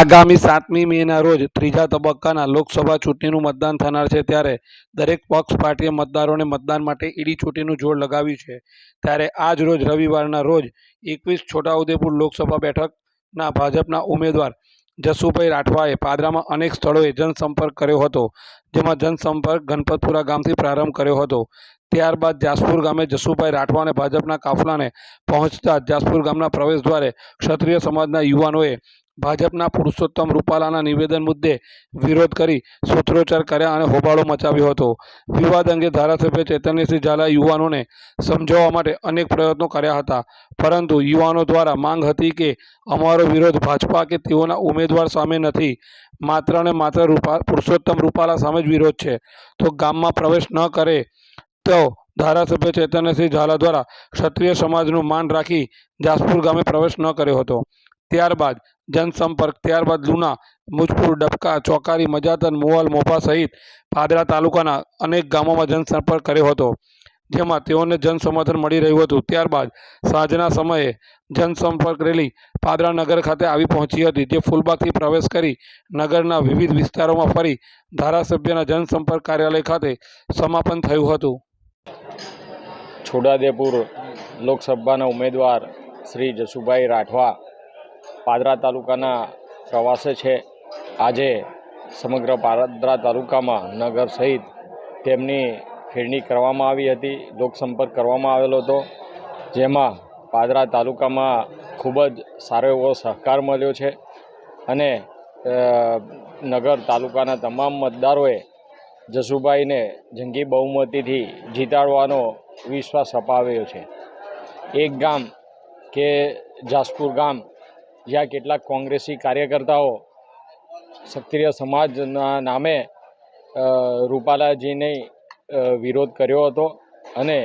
આગામી સાતમી મેના રોજ ત્રીજા તબક્કાના લોકસભા ચૂંટણીનું મતદાન થનાર છે. ત્યારે દરેક પક્ષ પાર્ટીએ મતદારોને મતદાન માટે ઈડી ચૂંટણીનું જોર લગાવ્યું છે. ત્યારે આજ રોજ રવિવારના રોજ એકવીસ છોટાઉદેપુર લોકસભા બેઠકના ભાજપના ઉમેદવાર જસુભાઈ રાઠવાએ પાદરામાં અનેક સ્થળોએ જનસંપર્ક કર્યો હતો, જેમાં જનસંપર્ક ગણપતપુરા ગામથી પ્રારંભ કર્યો હતો. ત્યારબાદ જાસપુર ગામે જસુભાઈ રાઠવા અને ભાજપના કાફલાને પહોંચતા જાસપુર ગામના પ્રવેશ દ્વારે ક્ષત્રિય સમાજના યુવાનોએ ભાજપના પુરુષોત્તમ રૂપાલાના નિવેદન મુદ્દે વિરોધ કરી સૂત્રોચ્ચાર કર્યા અને હોબાળો મચાવ્યો હતો. વિવાદ અંગે ધારાસભ્ય ચૈતન્યસિંહ ઝાલા યુવાનોને સમજાવવા માટે અનેક પ્રયત્નો કર્યા હતા. પરંતુ યુવાનો દ્વારા માંગ હતી કે અમારો વિરોધ ભાજપા કે તેઓના ઉમેદવાર સામે નથી. માત્ર ને માત્ર રૂપા, પુરુષોત્તમ રૂપાલા સામે જ વિરોધ છે. તો ગામમાં પ્રવેશ ન કરે તો ધારાસભ્ય ચૈતન્યસિંહ ઝાલા દ્વારા ક્ષત્રિય સમાજનું માન રાખી જાસપુર ગામે પ્રવેશ ન કર્યો હતો. ત્યારબાદ જનસંપર્ક. ત્યારબાદ લુના, મુજપુર, ડબકા, ચોકારી, મજાતન, મોવાલ મોપા સહિત પાદરા તાલુકાના અનેક ગામોમાં જનસંપર્ક કર્યો હતો, જેમાં તેઓને જનસમર્થન મળી રહ્યું હતું. ત્યારબાદ સાંજના સમયે જનસંપર્ક રેલી પાદરા નગર ખાતે આવી પહોંચી હતી, જે ફૂલબાગથી પ્રવેશ કરી નગરના વિવિધ વિસ્તારોમાં ફરી ધારાસભ્યના જનસંપર્ક કાર્યાલય ખાતે સમાપન થયું હતું. છોટાદેપુર લોકસભાના ઉમેદવાર શ્રી જસુભાઈ રાઠવા પાદરા તાલુકાના પ્રવાસે છે. આજે સમગ્ર પાદરા તાલુકામાં નગર સહિત તેમની ખેડણી કરવામાં આવી હતી. લોકસંપર્ક કરવામાં આવેલો હતો. જેમાં પાદરા તાલુકામાં ખૂબ જ સારો એવો સહકાર મળ્યો છે અને નગર તાલુકાના તમામ મતદારોએ જસુભાઈને જંગી બહુમતીથી જીતાડવાનો વિશ્વાસ અપાવ્યો છે. એક ગામ કે જાસપુર ગામ જ્યાં કેટલાક કોંગ્રેસી કાર્યકર્તાઓ ક્ષત્રિય સમાજના નામે રૂપાલાજીને વિરોધ કર્યો હતો અને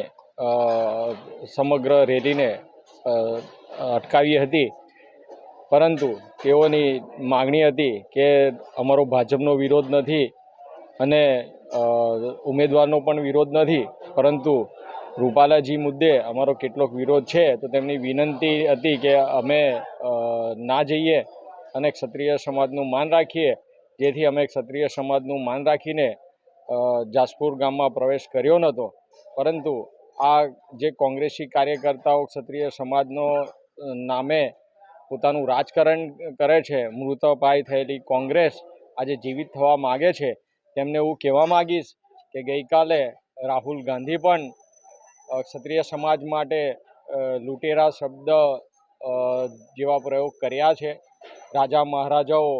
સમગ્ર રેલીને અટકાવી હતી. પરંતુ તેઓની માગણી હતી કે અમારો ભાજપનો વિરોધ નથી અને ઉમેદવારનો પણ વિરોધ નથી. પરંતુ રૂપાલાજી મુદ્દે અમારો કેટલોક વિરોધ છે, તો તેમની વિનંતી હતી કે અમે ના જઈએ અને ક્ષત્રિય સમાજનું માન રાખીએ. જેથી અમે ક્ષત્રિય સમાજનું માન રાખીને જાસપુર ગામમાં પ્રવેશ કર્યો નહોતો. પરંતુ આ જે કોંગ્રેસી કાર્યકર્તાઓ ક્ષત્રિય સમાજનો નામે પોતાનું રાજકારણ કરે છે મૃતપાય થયેલી કોંગ્રેસ આજે જીવિત થવા માગે છે, તેમને હું કહેવા માગીશ કે ગઈકાલે રાહુલ ગાંધી પણ ક્ષત્રિય સમાજ માટે લૂંટેરા શબ્દ જેવા પ્રયોગ કર્યા છે. રાજા મહારાજાઓ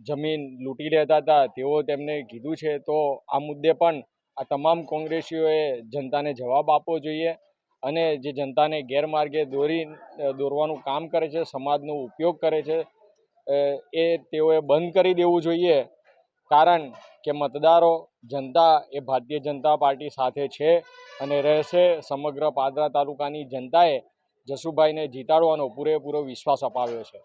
જમીન લૂંટી લેતા હતા, તેઓ તેમને કીધું છે. તો આ મુદ્દે પણ આ તમામ કોંગ્રેસીઓએ જનતાને જવાબ આપવો જોઈએ અને જે જનતાને ગેરમાર્ગે દોરી દોરવાનું કામ કરે છે, સમાજનો ઉપયોગ કરે છે એ તેઓએ બંધ કરી દેવું જોઈએ. કારણ કે મતદારો જનતા એ ભારતીય જનતા પાર્ટી સાથે છે અને રહેશે સમગ્ર પાદરા તાલુકાની જનતાએ જસુભાઈને જીતાડવાનો પૂરેપૂરો વિશ્વાસ અપાવ્યો છે.